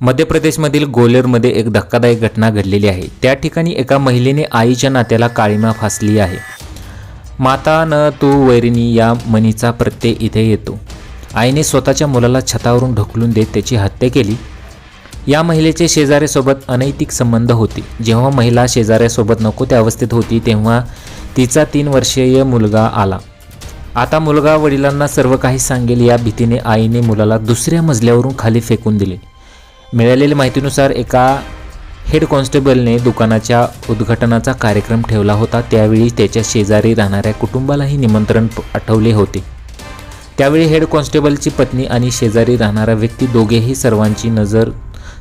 मध्य प्रदेशमधील गोलेरमध्ये एक धक्कादायक घटना घडलेली आहे. त्या ठिकाणी एका महिलेने आईच्या नात्याला काळीमा फासली आहे. माता न तू वैरिणी या मनीचा प्रत्यय इथे येतो. आईने स्वतःच्या मुलाला छतावरून ढकलून देत त्याची हत्या केली. या महिलेचे शेजाऱ्यासोबत अनैतिक संबंध होते. जेव्हा महिला शेजाऱ्यासोबत नको त्या अवस्थेत होती तेव्हा तिचा तीन वर्षीय मुलगा आला. आता मुलगा वडिलांना सर्व काही सांगेल या भीतीने आईने मुलाला दुसऱ्या मजल्यावरून खाली फेकून दिले. मिळालेल्या माहितीनुसार एका हेड कॉन्स्टेबलने दुकानाच्या उद्घाटनाचा कार्यक्रम ठेवला होता. त्यावेळी त्याच्या शेजारी राहणाऱ्या कुटुंबालाही निमंत्रण आठवले होते. त्यावेळी हेड कॉन्स्टेबलची पत्नी आणि शेजारी राहणारा व्यक्ती दोघेही सर्वांची नजर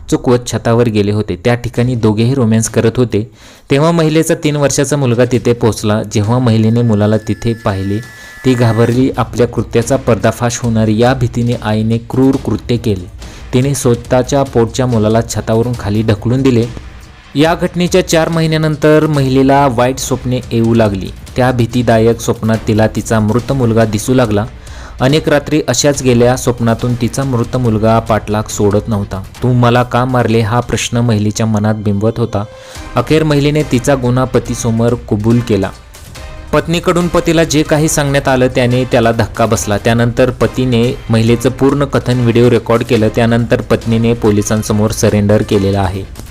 चुकवत छतावर गेले होते. त्या ठिकाणी दोघेही रोमॅन्स करत होते. तेव्हा महिलेचा तीन वर्षाचा मुलगा तिथे पोहोचला. जेव्हा महिलेने मुलाला तिथे पाहिले ती घाबरली. आपल्या कृत्याचा पर्दाफाश होणार या भीतीने आईने क्रूर कृत्य केले. तिने स्वतःच्या पोटच्या मुलाला छतावरून खाली ढकलून दिले. या घटनेच्या चार महिन्यानंतर महिलेला वाईट स्वप्ने येऊ लागली. त्या भीतीदायक स्वप्नात तिला तिचा मृत मुलगा दिसू लागला. अनेक रात्री अशाच गेल्या स्वप्नातून तिचा मृत मुलगा पाठलाग सोडत नव्हता. तू मला का मारले? हा प्रश्न महिलेच्या मनात बिंबत होता. अखेर महिलेने तिचा गुन्हा पतीसमोर कबूल केला. पत्नीकडून पतीला जे काही सांगण्यात आलं त्याने त्याला धक्का बसला. त्यानंतर पतीने महिलेचं पूर्ण कथन व्हिडिओ रेकॉर्ड केलं. त्यानंतर पत्नीने पोलिसांसमोर सरेंडर केलेलं आहे.